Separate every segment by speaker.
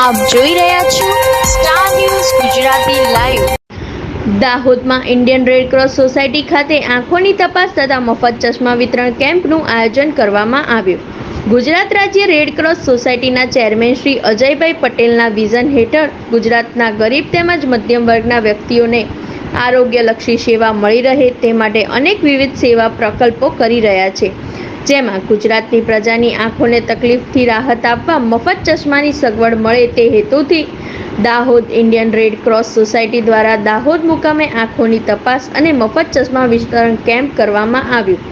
Speaker 1: આપ જોઈ રહ્યા છો સ્ટાર ન્યૂઝ ગુજરાતી લાઈવ દાહોદમાં ઇન્ડિયન રેડ ક્રોસ સોસાયટી ખાતે આંખોની તપાસ તથા મફત ચશ્મા વિતરણ કેમ્પનું આયોજન કરવામાં આવ્યું. ગુજરાત રાજ્ય રેડ ક્રોસ સોસાયટીના ચેરમેન શ્રી અજયભાઈ પટેલના વિઝન હેઠળ ગુજરાતના ગરીબ તેમજ મધ્યમ વર્ગના વ્યક્તિઓને આરોગ્યલક્ષી સેવા મળી રહે તે માટે અનેક વિવિધ સેવા પ્રકલ્પો કરી રહ્યા છે. જેમાં ગુજરાતની પ્રજાની આંખોને તકલીફથી રાહત આપવા મફત ચશ્માની સગવડ મળે તે હેતુથી Dahod Indian Red Cross Society દ્વારા દાહોદ મુકામે આંખોની તપાસ અને મફત ચશ્મા વિતરણ કેમ્પ કરવામાં આવ્યું.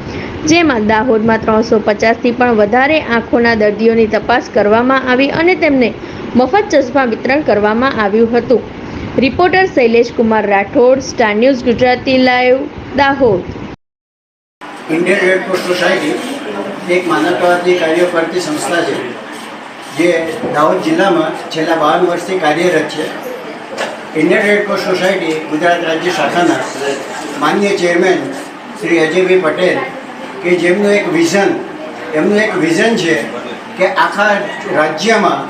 Speaker 1: જેમાં દાહોદમાં ત્રણસો પચાસથી પણ વધારે આંખોના દર્દીઓની તપાસ કરવામાં આવી અને તેમને મફત ચશ્મા વિતરણ કરવામાં આવ્યું હતું. Reporter Shailesh Kumar Rathod, Star News Gujarati, live, Dahod.
Speaker 2: Indian Red Cross Society એક માનવતાવાદી કાર્યો કરતી સંસ્થા છે, જે દાહોદ જિલ્લામાં છેલ્લા બાવન વર્ષથી કાર્યરત છે. Indian Red Cross Society Gujarat રાજ્ય શાખાના માન્ય ચેરમેન શ્રી અજયભાઈ પટેલ, કે જેમનું એક વિઝન, એમનું એક વિઝન છે કે આખા રાજ્યમાં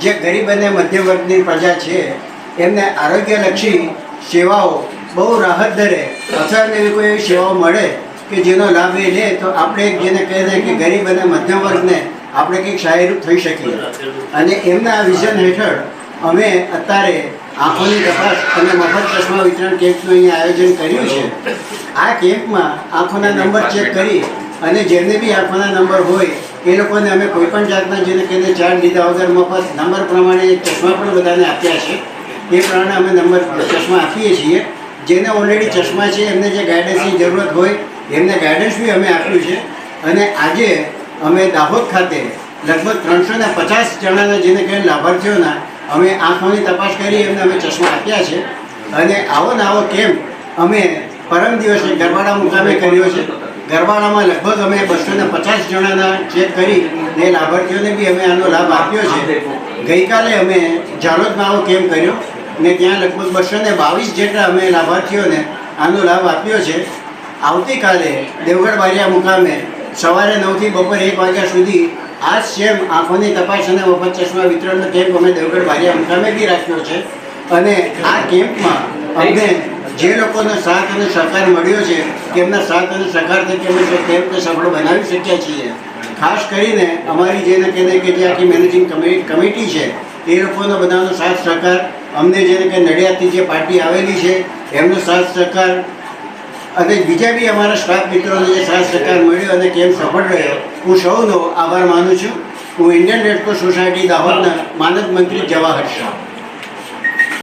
Speaker 2: જે ગરીબ અને મધ્યમ વર્ગની પ્રજા છે, એમને આરોગ્યલક્ષી સેવાઓ બહુ રાહત દરે. અસર એવી કોઈ સેવાઓ મળે કે જેનો લાભ એ લે, તો આપણે જેને કહે છે કે ગરીબ અને મધ્યમ વર્ગને આપણે કંઈક સહાયરૂપ થઈ શકીએ. અને એમના વિઝન હેઠળ અમે અત્યારે આંખોની તપાસ અને મફત ચશ્મા વિતરણ કેમ્પનું અહીંયા આયોજન કર્યું છે. આ કેમ્પમાં આંખોના નંબર ચેક કરી અને જેને બી આંખોના નંબર હોય, એ લોકોને અમે કોઈ પણ જાતના જેને કહીને ચાર્જ લીધા વગર મફત નંબર પ્રમાણે ચશ્મા પણ બધાને આપ્યા છે. એ પ્રમાણે અમે નંબર ચશ્મા આપીએ છીએ. જેને ઓલરેડી ચશ્મા છે, એમને જે ગાઈડન્સની જરૂરત હોય એમને ગાઈડન્સ બી અમે આપ્યું છે. અને આજે અમે દાહોદ ખાતે લગભગ ત્રણસો ને પચાસ જણાના જેને કહે લાભાર્થીઓના અમે આંખોની તપાસ કરી, એમને અમે ચશ્મા આપ્યા છે. અને આવો ને આવો કેમ્પ અમે પરમ દિવસે ગરબાડા મુકામે કર્યો છે. ગરબાડામાં લગભગ અમે બસો ને પચાસ જણાના ચેક કરી ને લાભાર્થીઓને બી અમે આનો લાભ આપ્યો છે. ગઈકાલે અમે જાલોદમાં આવો કેમ્પ કર્યો ને ત્યાં લગભગ બસો ને બાવીસ જેટલા અમે લાભાર્થીઓને આનો લાભ આપ્યો છે. આવતીકાલે દેવગઢ બારિયા મુકામે સવારે નવથી બપોર એક વાગ્યા સુધી આ સેમ આંખોની તપાસ અને મફત ચશ્મા વિતરણનો કેમ્પ અમે દેવગઢ બારિયા મુકામે બી રાખ્યો છે. અને આ કેમ્પમાં અમને જે લોકોનો સાથ અને સહકાર મળ્યો છે, તેમના સાથ અને સહકાર તરીકે અમે કેમ્પને સફળ બનાવી શક્યા છીએ. ખાસ કરીને અમારી જેને કહેને કે જે આખી મેનેજિંગ કમિટી છે, એ લોકોનો બધાનો સાથ સહકાર, અમને જેને કે નડિયાદથી જે પાર્ટી આવેલી છે, એમનો સાથ સહકાર અને બીજા બી અમારા સ્ટાફ મિત્રોને જે સાથ સહકાર મળ્યો અને કેમ સફળ રહ્યો, હું સૌનો આભાર માનું છું. હું ઇન્ડિયન રેડક્રોસ સોસાયટી દાહોદના માનદ મંત્રી જવાહર શાહ.